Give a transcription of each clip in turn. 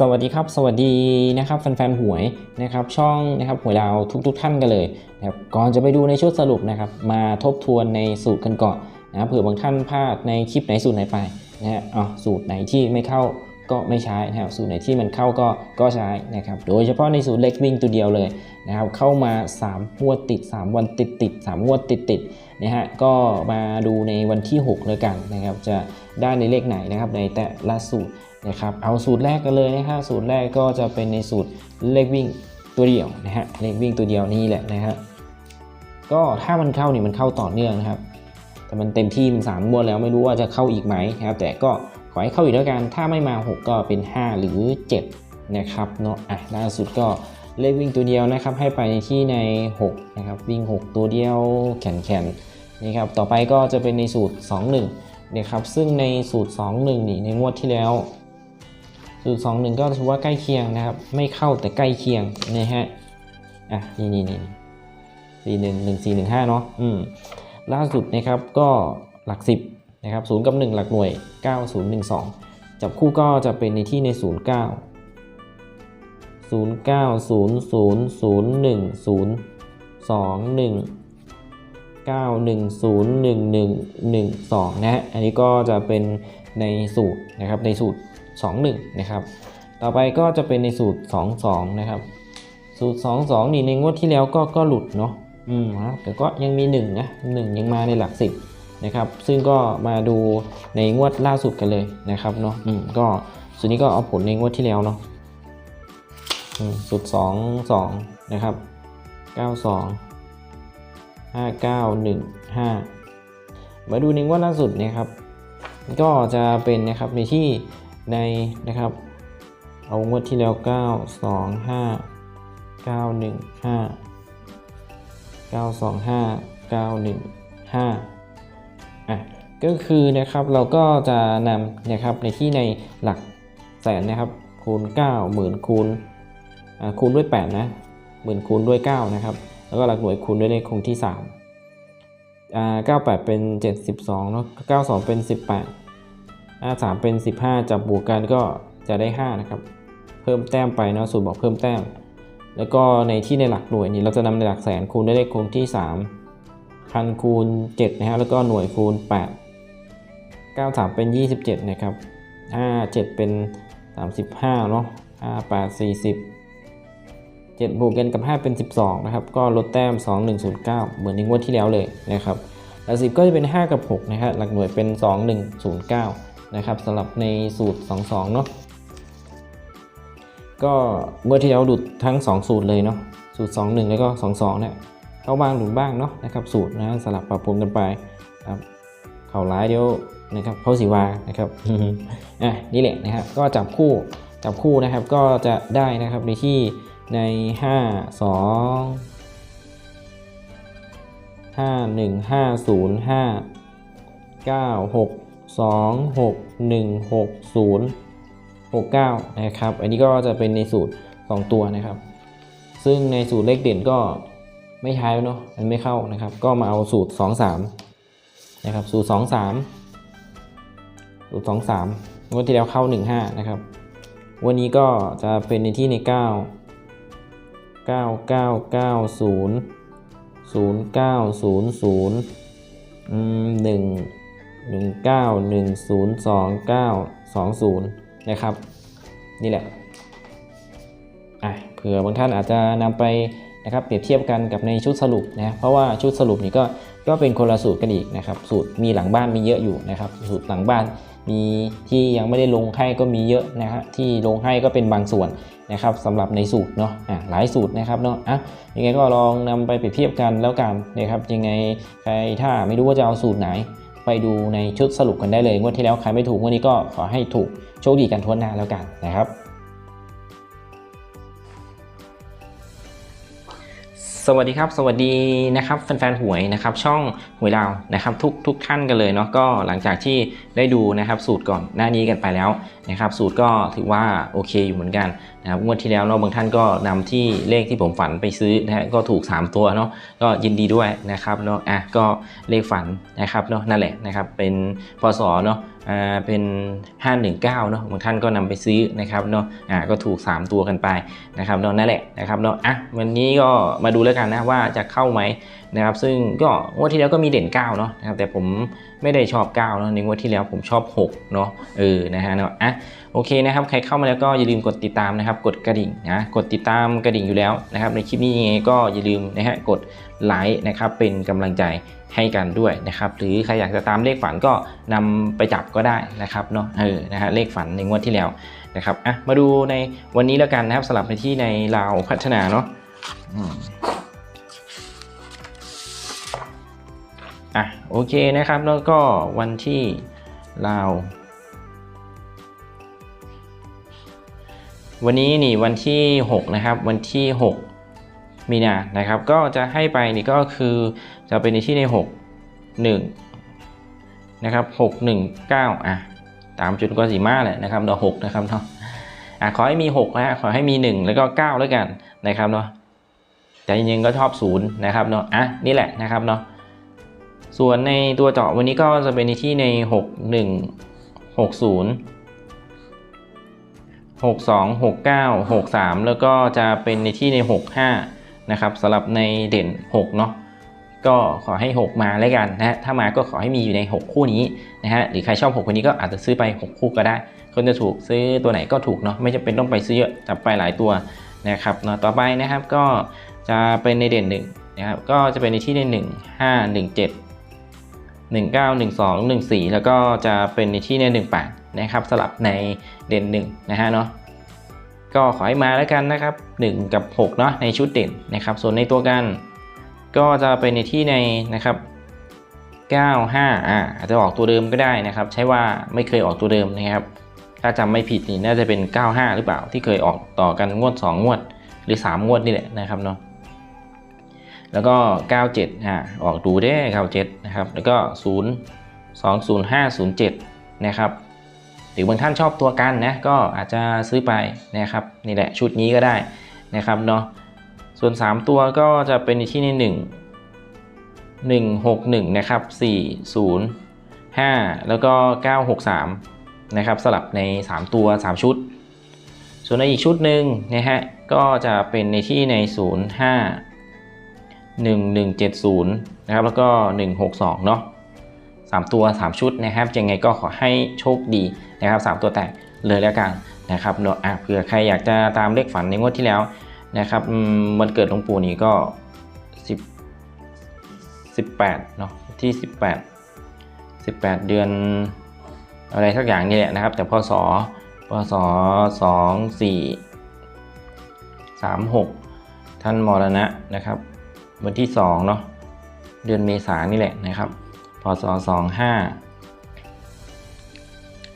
สวัสดีครับสวัสดีนะครับแฟนๆหวยนะครับช่องนะครับหวยดาวทุกๆท่านกันเลยนะครับก่อนจะไปดูในชุดสรุปนะครับมาทบทวนในสูตรกันก่อนนะครับเผื่อบางท่านพลาดในคลิปไหนสูตรไหนไปนะฮะอ๋อสูตรไหนที่ไม่เข้าก็ไม่ใช้นะครับสูตรไหนที่มันเข้าก็ก็ใช้นะครับโดยเฉพาะในสูตรเล็กวิ่งตัวเดียวเลยนะครับเข้ามา3งวดติด 3 วันติดติด3งวดติดติดนะฮะก็มาดูในวันที่ 6 เลยกันนะครับจะได้ในเลขไหนนะครับในแต่ละสูตร นะครับเอาสูตรแรกกันเลยนะครับสูตรแรกก็จะเป็นในสูตรเลขวิ่งตัวเดียวนะฮะเลขวิ่งตัวเดียวนี่แหละนะฮะก็ถ้ามันเข้านี่มันเข้าต่อเนื่องนะครับ แต่มันเต็มที่มันสามงวดแล้วไม่รู้ว่าจะเข้าอีกไหมนะครับแต่ก็ขอให้เข้าอีกแล้วกันถ้าไม่มา 6 ก็เป็น 5 หรือ 7 นะครับเนาะอะล่าสุดก็เลขวิ่งตัวเดียวนะครับ ให้ไปในที่ใน 6 นะครับ วิ่ง 6 ตัวเดียวแข็งแข็งนะครับต่อไปก็จะเป็นในสูตร 2 1นะครับซึ่งในสูตร 2 1 นี่ในงวดที่แล้ว สูตร2 1ก็ถือว่าใกล้เคียงนะครับ ไม่เข้าแต่ใกล้เคียงนะฮะอะนี่นี่นี่สี่หนึ่งหนึ่งสี่หนึ่งห้าเนาะอืมล่าสุดนะครับก็หลัก10นะครับศูนย์กับ1หลักหน่วย9012จับคู่ก็จะเป็นในที่ใน09 09 00 01 0 21 9 1 0 1 1 1 2 นะฮะ อันนี้ก็จะเป็นในสูตรนะครับ ในสูตร 21นะครับต่อไปก็จะเป็นในสูตร 22 นะครับ สูตร 22 นี่ในงวดที่แล้วก็ก็หลุดเนาะอืมนะแต่ก็ยังมี1นะ1ยังมาในหลัก 10นะครับซึ่งก็มาดูในงวดล่าสุดกันเลยนะครับเนาะอืมก็ส่วนนี้ก็เอาผลในงวดที่แล้วเนาะอืมสูตร 2 2 นะครับ 92 5915 มาดูในงวดล่าสุดนะครับ ก็จะเป็นนะครับในที่ ในนะครับ เอางวดที่แล้ว 9 2 5 9 1 5 9 2 5 9 1 5อะก็คือนะครับเราก็จะนำนะครับในที่ในหลักแสนนะครับคูณ 9 หมื่นคูณคูณด้วย 8 นะหมื่นคูณด้วย 9 นะครับ แล้วก็หลักหน่วยคูณด้วยเลขคงที่3อ่า98 เป็น 72เนาะ92 เป็น 18 53เป็น 15 จับบวกกันก็จะได้ 5 นะครับ เพิ่มแต้มไปเนาะสูตรบอกเพิ่มแต้ม แล้วก็ในที่ในหลักหน่วยนี่เราจะนำในหลักแสนคูณด้วยเลขคงที่ 3 พันคูณ7นะฮะแล้วก็หน่วยคูณ 8 93 เป็น 27 นะครับ 57 เป็น 35 เนาะ58 40 7บวกกันกับ 5 เป็น 12 นะครับ ก็ลดแต้ม 2109 เหมือนในงวดที่แล้วเลยนะครับ หลัก10ก็จะเป็น 5 กับ 6 นะฮะหลักหน่วยเป็น 2109 นะครับสำหรับในสูตร 22 เนาะก็เมื่อที่แล้วหลุดทั้ง 2 สูตรเลยเนาะสูตร 21 แล้วก็ 22 เนี่ยเข้าบ้างหลุดบ้างเนาะนะครับสูตรนะสลับปรับปรุงกันไปครับเข่าร้ายเดี๋ยวนะครับเข้าสีวานะครับอะนี่แหละนะครับก็จับคู่จับคู่นะครับก็จะได้นะครับในที่ใน 5 2 5 1 5 0 5 9 6 2 6 1 6 0 6 9 นะครับ อันนี้ก็จะเป็นในสูตร 2 ตัวนะครับ ซึ่งในสูตรเลขเด่นก็ไม่ใช้เนาะมันไม่เข้านะครับ ก็มาเอาสูตร 2 3 นะครับ สูตร 2 3 สูตร 2 3งวดที่แล้วเข้า 1 5 นะครับ วันนี้ก็จะเป็นในที่ใน 9 9 9 9 0 0 9 0 0อืม1 1 9 1 0 2 9 2 0 นะครับ นี่แหละอะเผื่อบางท่านอาจจะนำไปนะครับเปรียบเทียบกันกับในชุดสรุปนะเพราะว่าชุดสรุปนี้ก็ก็เป็นคนละสูตรกันอีกนะครับสูตรมีหลังบ้านมีเยอะอยู่นะครับ สูตรหลังบ้านมีที่ยังไม่ได้ลงให้ก็มีเยอะนะฮะที่ลงให้ก็เป็นบางส่วนนะครับสำหรับในสูตรเนาะอะหลายสูตรนะครับเนาะอะยังไงก็ลองนำไปเปรียบเทียบกันแล้วกันนะครับยังไงใครถ้าไม่รู้ว่าจะเอาสูตรไหน ไปดูในชุดสรุปกันได้เลยงวดที่แล้วใครไม่ถูกงวดนี้ก็ขอให้ถูกโชคดีกันทั่วหน้าแล้วกันนะครับสวัสดีครับสวัสดีนะครับแฟนๆหวยนะครับช่องหวยดาวนะครับทุกทุกท่านกันเลยเนาะก็หลังจากที่ได้ดูนะครับสูตรก่อนหน้านี้กันไปแล้วนะครับสูตรก็ถือว่าโอเคอยู่เหมือนกัน นะครับงวดที่แล้วเนาะบางท่านก็นำที่เลขที่ผมฝันไปซื้อนะฮะก็ถูก 3 ตัวเนาะก็ยินดีด้วยนะครับเนาะอะก็เลขฝันนะครับเนาะนั่นแหละนะครับเป็นพศเนาะอ่าเป็น 519เนาะบางท่านก็นำไปซื้อนะครับเนาะอ่าก็ถูก 3 ตัวกันไปนะครับเนาะนั่นแหละนะครับเนาะอะวันนี้ก็มาดูแล้วกันนะว่าจะเข้าไหมนะครับซึ่งก็งวดที่แล้วก็มีเด่น9เนาะนะครับแต่ผมไม่ได้ชอบ9เนาะในงวดที่แล้วผมชอบ6เนาะเออนะฮะเนาะอะโอเคนะครับใครเข้ามาแล้วก็อย่าลืมกดติดตามนะครับกดกระดิ่งนะกดติดตามกระดิ่งอยู่แล้วนะครับ ในคลิปนี้ยังไงก็อย่าลืมนะฮะกดไลค์นะครับเป็นกำลังใจให้กันด้วยนะครับ หรือใครอยากจะตามเลขฝันก็นำไปจับก็ได้นะครับเนาะเออนะฮะเลขฝันในงวดที่แล้วนะครับอะมาดูในวันนี้แล้วกันนะครับสลับไปที่ในลาวพัฒนาเนาะอะโอเคนะครับแล้วก็วันที่ลาว วันนี้นี่วันที่ 6 นะครับ วันที่ 6 มีนานะครับ ก็จะให้ไปนี่ก็คือจะเป็นในที่ใน 6 1 นะครับ 6 1 9 อะตามจุดกสีมาแหละนะครับเนาะ6นะครับเนาะอะขอให้มี6นะฮะขอให้มี 1 แล้วก็ 9 แล้วกันนะครับเนาะแต่จริงๆก็ชอบ0นะครับเนาะอะนี่แหละนะครับเนาะส่วนในตัวเจาะวันนี้ก็จะเป็นในที่ใน 6 1 6 0 62 69 63 แล้วก็จะเป็นในที่ใน 65 นะครับสำหรับในเด่น 6 เนาะก็ขอให้ 6 มาแล้วกันนะฮะถ้ามาก็ขอให้มีอยู่ใน 6 คู่นี้นะฮะหรือใครชอบ 6 คนนี้ก็อาจจะซื้อไป 6 คู่ก็ได้ คนจะถูกซื้อตัวไหนก็ถูกเนาะไม่จำเป็นต้องไปซื้อเยอะจับไปหลายตัวนะครับเนาะต่อไปนะครับก็จะเป็นในเด่น1นะครับก็จะเป็นในที่ใน 1 5 1 7 19 12 14 แล้วก็จะเป็นในที่ใน 18 นะครับสลับในเด่น1นะฮะเนาะก็ขอให้มาแล้วกันนะครับ 1 กับ6เนาะในชุดเด่นนะครับ ส่วนในตัวกัน ก็จะเป็นในที่ในนะครับ95อ่าอาจจะออกตัวเดิมก็ได้นะครับ ใช้ว่าไม่เคยออกตัวเดิมนะครับ ถ้าจำไม่ผิดนี่น่าจะเป็น 95 หรือเปล่าที่เคยออกต่อกันงวด 2 งวด หรือ 3 งวดนี่แหละนะครับเนาะแล้วก็ 97อ่าออกดูได้97นะครับแล้วก็ 0 20507 นะครับ หรือบางท่านชอบตัวกันนะก็อาจจะซื้อไปนะครับนี่แหละชุดนี้ก็ได้นะครับเนาะส่วน 3 ตัวก็จะเป็นที่ใน 1 161นะครับ4 0 5 แล้วก็ 963นะครับสลับใน 3 ตัว 3 ชุด ส่วนในอีกชุดหนึ่งนะฮะก็จะเป็นในที่ใน 0 5 1170นะครับแล้วก็ 162เนาะ 3 ตัว 3 ชุดนะครับยังไงก็ขอให้โชคดีนะครับ 3 ตัวแตกเลยแล้วกันนะครับเนาะเผื่อใครอยากจะตามเลขฝันในงวดที่แล้วนะครับมวันเกิดหลวงปู่นี่ก็ 10 18เนาะที่ 18 18 เดือนอะไรสักอย่างนี่แหละนะครับ แต่พศพศ2 4 3 6 ท่านมรณะนะครับ วันที่2เนาะเดือนเมษานี่แหละนะครับ ศ25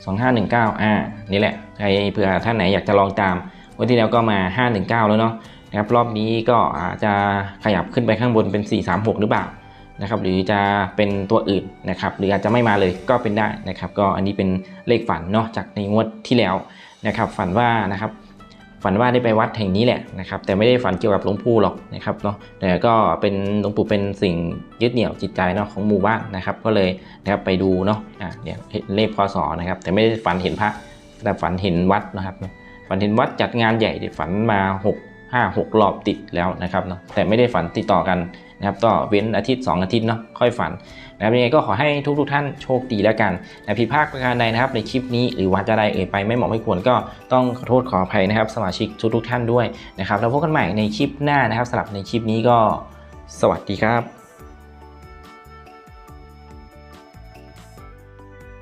2519อ่านี่แหละใครเผื่อท่านไหนอยากจะลองตามวันที่แล้วก็มา 519 แล้วเนาะนะครับรอบนี้ก็อาจจะขยับขึ้นไปข้างบนเป็น 436 หรือเปล่านะครับหรือจะเป็นตัวอื่นนะครับหรืออาจจะไม่มาเลยก็เป็นได้นะครับ ก็อันนี้เป็นเลขฝันเนาะจากในงวดที่แล้วนะครับ ฝันว่านะครับ ฝันว่าได้ไปวัดแห่งนี้แหละนะครับ แต่ไม่ได้ฝันเกี่ยวกับหลวงปู่หรอกนะครับเนาะแต่ก็เป็นหลวงปู่เป็นสิ่งยึดเหนี่ยวจิตใจเนาะของหมู่บ้านนะครับ ก็เลยนะครับไปดูเนาะอะเดี๋ยเลขพศนะครับ แต่ไม่ได้ฝันเห็นพระแต่ฝันเห็นวัดนะครับ ฝันเห็นวัดจัดงานใหญ่ที่ฝันมา6 5 6รอบติดแล้วนะครับเนาะแต่ไม่ได้ฝันติดต่อกันนะครับก็เว้นอาทิตย์ 2 อาทิตย์เนาะค่อยฝัน นะครับยังไงก็ขอให้ทุกทุกท่านโชคดีแล้วกันนะผิดพลาดประการใดนะครับในคลิปนี้หรือว่าจะใดเอ่ยไปไม่เหมาะไม่ควรก็ต้องขอโทษขออภัยนะครับ สมาชิกทุกๆท่านด้วยนะครับแล้วพบกันใหม่ในคลิปหน้านะครับสำหรับในคลิปนี้ก็ สวัสดีครับ